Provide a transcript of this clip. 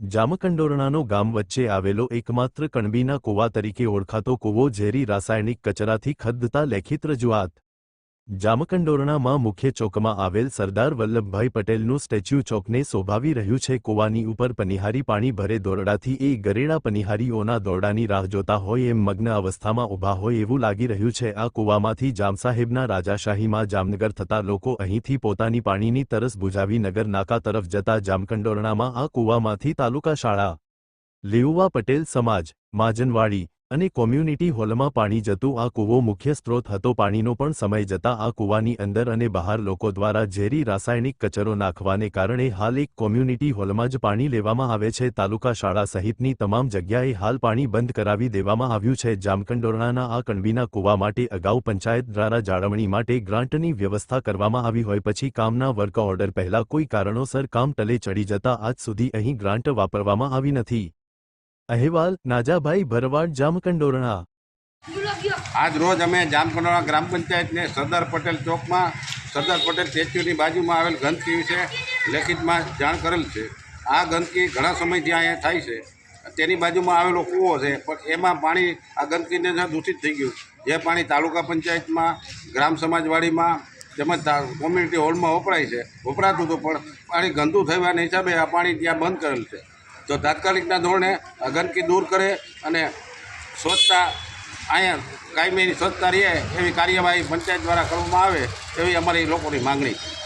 જામકંડોરણાનો ગામ વચ્ચે આવેલો એકમાત્ર કણબીના કૂવા તરીકે ઓળખાતો કૂવો ઝેરી રાસાયણિક કચરાથી ખદ્દતા લેખિત રજૂઆત. જામકંડોરણામાં મુખ્ય ચોકમાં આવેલ સરદાર વલ્લભભાઈ પટેલનું સ્ટેચ્યુ ચોકને શોભાવી રહ્યું છે. કૂવાની ઉપર પનિહારી પાણી ભરે દોરડાથી એ ગરેડા પનિહારીઓના દોરડાની રાહ જોતા હોય એમ મગ્ન અવસ્થામાં ઊભા હોય એવું લાગી રહ્યું છે. આ કૂવામાંથી જામસાહેબના રાજાશાહીમાં જામનગર થતા લોકો અહીંથી પોતાની પાણીની તરસ બુજાવી નગર નાકા તરફ જતા જામકંડોરણામાં આ કૂવામાંથી તાલુકા શાળા, લેઉવા પટેલ સમાજ, માજનવાડી અને કોમ્યુનિટી હોલમાં પાણી જતું આ કૂવો મુખ્ય સ્ત્રોત હતો. પાણીનો પણ સમય જતા આ કૂવાની અંદર અને બહાર લોકો દ્વારા ઝેરી રાસાયણિક કચરો નાખવાને કારણે હાલ એક કોમ્યુનિટી હોલમાં જ પાણી લેવામાં આવે છે. તાલુકા શાળા સહિતની તમામ જગ્યાએ હાલ પાણી બંધ કરાવી દેવામાં આવ્યું છે. જામકંડોરણાના આ કણબીના કૂવા માટે અગાઉ પંચાયત દ્વારા જાળવણી માટે ગ્રાન્ટની વ્યવસ્થા કરવામાં આવી હોય પછી કામના વર્ક ઓર્ડર પહેલા કોઈ કારણોસર કામ ટલે ચડી જતા આજ સુધી અહીં ગ્રાન્ટ વાપરવામાં આવી નથી. અહેવાલ, નાજાભાઈ ભરવાડ, જામકંડોરણા. આજ રોજ અમે જામકંડોરણા ગ્રામ પંચાયતને સરદાર પટેલ ચોકમાં, સરદાર પટેલ સ્ટેચ્યુની બાજુમાં આવેલ ગંદકી વિશે લેખિતમાં જાણ કરેલ છે. આ ગંદકી ઘણા સમયથી અહીંયા થાય છે. તેની બાજુમાં આવેલો કૂવો છે, પણ એમાં પાણી, આ ગંદકીને દૂષિત થઈ ગયું. જે પાણી તાલુકા પંચાયતમાં, ગ્રામ સમાજવાડીમાં તેમજ કોમ્યુનિટી હોલમાં વપરાય છે. વપરાતું હતું પણ પાણી ગંદુ થવાના હિસાબે આ પાણી ત્યાં બંધ કરેલ છે. તો તાત્કાલિકના ધોરણે ગંદકી દૂર કરે અને સ્વચ્છતા અહીંયા કાયમીની સ્વચ્છતા રહે એવી કાર્યવાહી પંચાયત દ્વારા કરવામાં આવે એવી અમારી લોકોની માંગણી છે.